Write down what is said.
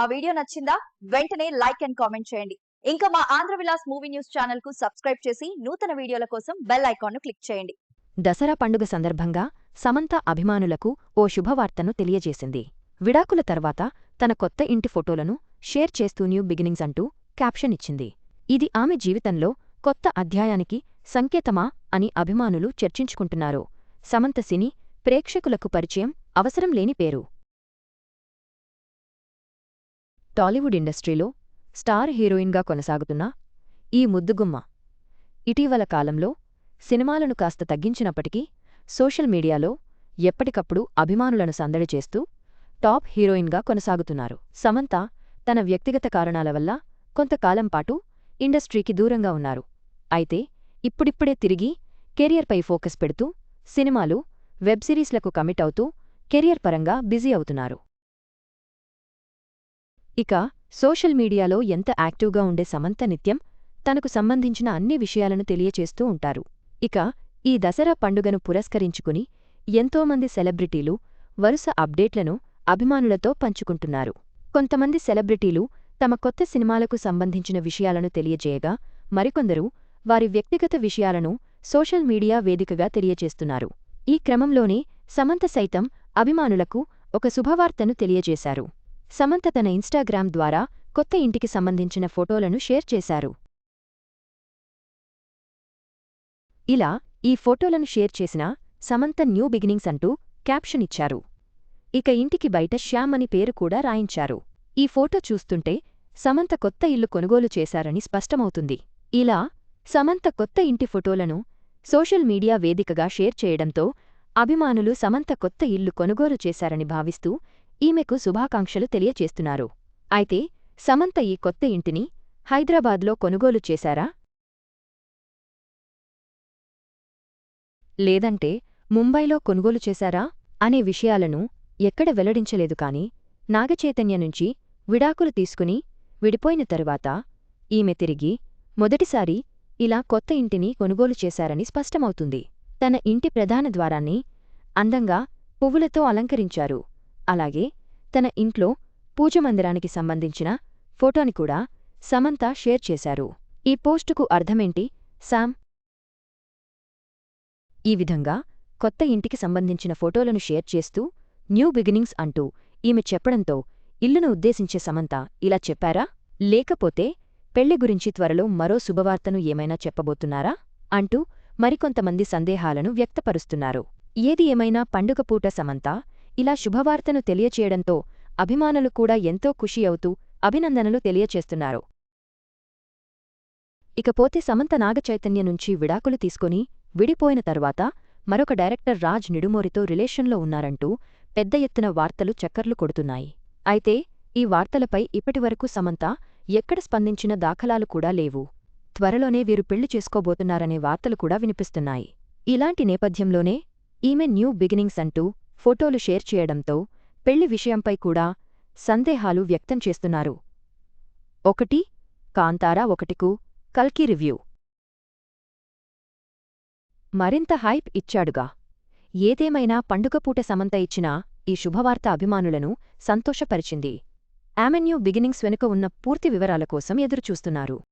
ఆ వీడియో నచ్చిందా? వెంటనే లైక్ అండ్ కామెంట్ చేయండి. ఇంకా మా ఆంధ్ర విలాస్ మూవీ న్యూస్ ఛానల్కు సబ్స్క్రైబ్ చేసి నూతన వీడియోల కోసం బెల్ ఐకాన్ను క్లిక్ చేయండి. దసరా పండుగ సందర్భంగా సమంత అభిమానులకు ఓ శుభవార్తను తెలియజేసింది. విడాకుల తర్వాత తన కొత్త ఇంటి ఫోటోలను షేర్ చేస్తూ న్యూ బిగినింగ్స్ అంటూ క్యాప్షన్ ఇచ్చింది. ఇది ఆమె జీవితంలో కొత్త అధ్యాయానికి సంకేతమా అని అభిమానులు చర్చించుకుంటున్నారు. సమంత సినీ ప్రేక్షకులకు పరిచయం అవసరం లేని పేరు. టాలీవుడ్ ఇండస్ట్రీలో స్టార్ హీరోయిన్గా కొనసాగుతున్న ఈ ముద్దుగుమ్మ. ఇటీవల కాలంలో సినిమాలను కాస్త తగ్గించినప్పటికీ సోషల్ మీడియాలో ఎప్పటికప్పుడు అభిమానులను సందడి చేస్తూ టాప్ హీరోయిన్గా కొనసాగుతున్నారు. సమంత తన వ్యక్తిగత కారణాల వల్ల కొంతకాలం పాటు ఇండస్ట్రీకి దూరంగా ఉన్నారు. అయితే ఇప్పుడిప్పుడే తిరిగి కెరియర్పై ఫోకస్ పెడుతూ సినిమాలు వెబ్ సిరీస్లకు కమిట్ అవుతూ కెరియర్ పరంగా బిజీ అవుతున్నారు. ఇక సోషల్ మీడియాలో ఎంత యాక్టివ్గా ఉండే సమంత నిత్యం తనకు సంబంధించిన అన్ని విషయాలను తెలియచేస్తూ ఉంటారు. ఇక ఈ దసరా పండుగను పురస్కరించుకుని ఎంతోమంది సెలబ్రిటీలు వరుస అప్డేట్లను అభిమానులతో పంచుకుంటున్నారు. కొంతమంది సెలబ్రిటీలు తమ కొత్త సినిమాలకు సంబంధించిన విషయాలను తెలియజేయగా మరికొందరు వారి వ్యక్తిగత విషయాలను సోషల్ మీడియా వేదికగా తెలియచేస్తున్నారు. ఈ క్రమంలోనే సమంత సైతం అభిమానులకు ఒక శుభవార్తను తెలియజేశారు. సమంత తన ఇన్స్టాగ్రామ్ ద్వారా కొత్త ఇంటికి సంబంధించిన ఫోటోలను షేర్ చేశారు. ఇలా ఈ ఫోటోలను షేర్ చేసిన సమంత న్యూ బిగినింగ్స్ అంటూ క్యాప్షన్ ఇచ్చారు. ఇక ఇంటికి బయట శ్యామ్ అని పేరు కూడా రాయించారు. ఈ ఫోటో చూస్తుంటే సమంత కొత్త ఇల్లు కొనుగోలు చేశారని స్పష్టమవుతుంది. ఇలా సమంత కొత్త ఇంటి ఫోటోలను సోషల్ మీడియా వేదికగా షేర్ చేయడంతో అభిమానులు సమంత కొత్త ఇల్లు కొనుగోలు చేశారని భావిస్తూ ఈమెకు శుభాకాంక్షలు తెలియచేస్తున్నారు. అయితే సమంత ఈ కొత్త ఇంటిని హైదరాబాద్లో కొనుగోలు చేశారా? లేదంటే ముంబైలో కొనుగోలు చేశారా? అనే విషయాలను ఎక్కడ వెల్లడించలేదు కాని నాగచైతన్య నుంచి విడాకులు తీసుకుని విడిపోయిన తరువాత ఈమె తిరిగి మొదటిసారి ఇలా కొత్త ఇంటిని కొనుగోలు చేశారని స్పష్టమవుతుంది. తన ఇంటి ప్రధాన ద్వారాన్ని అందంగా పువ్వులతో అలంకరించారు. అలాగే తన ఇంట్లో పూజమందిరానికి సంబంధించిన ఫోటోని కూడా సమంత షేర్ చేశారు. ఈ పోస్టుకు అర్థమేంటి శామ్ ఈ విధంగా కొత్త ఇంటికి సంబంధించిన ఫోటోలను షేర్ చేస్తూ న్యూ బిగినింగ్స్ అంటూ ఈమె చెప్పడంతో ఇల్లును ఉద్దేశించే సమంత ఇలా చెప్పారా? లేకపోతే పెళ్ళి గురించి త్వరలో మరో శుభవార్తను ఏమైనా చెప్పబోతున్నారా? అంటూ మరికొంతమంది సందేహాలను వ్యక్తపరుస్తున్నారు. ఏది ఏమైనా పండుగ పూట సమంత ఇలా శుభవార్తను తెలియచేయడంతో అభిమానులు కూడా ఎంతో ఖుషి అవుతూ అభినందనలు తెలియచేస్తున్నారు. ఇకపోతే సమంత నాగచైతన్య నుంచి విడాకులు తీసుకొని విడిపోయిన తరువాత మరొక డైరెక్టర్ రాజ్ నిడుమోరితో రిలేషన్లో ఉన్నారంటూ పెద్ద ఎత్తున వార్తలు చక్కర్లు కొడుతున్నాయి. అయితే ఈ వార్తలపై ఇప్పటివరకు సమంత ఎక్కడ స్పందించిన దాఖలాలు కూడా లేవు. త్వరలోనే వీరు పెళ్ళి చేసుకోబోతున్నారనే వార్తలు కూడా వినిపిస్తున్నాయి. ఇలాంటి నేపథ్యంలోనే ఈమె న్యూ బిగినింగ్స్ అంటూ ఫోటోలు షేర్ చేయడంతో పెళ్ళి విషయంపై కూడా సందేహాలు వ్యక్తం చేస్తున్నారు. ఒకటి కాంతారా ఒకటికు కల్కి రివ్యూ. మరింత హైప్ ఇచ్చాడుగా. ఏదేమైనా పండుగపూట సమంత ఇచ్చిన ఈ శుభవార్త అభిమానులను సంతోషపరిచింది. ఆమెన్యూ బిగినింగ్స్ వెనుక ఉన్న పూర్తి వివరాల కోసం ఎదురుచూస్తున్నారు.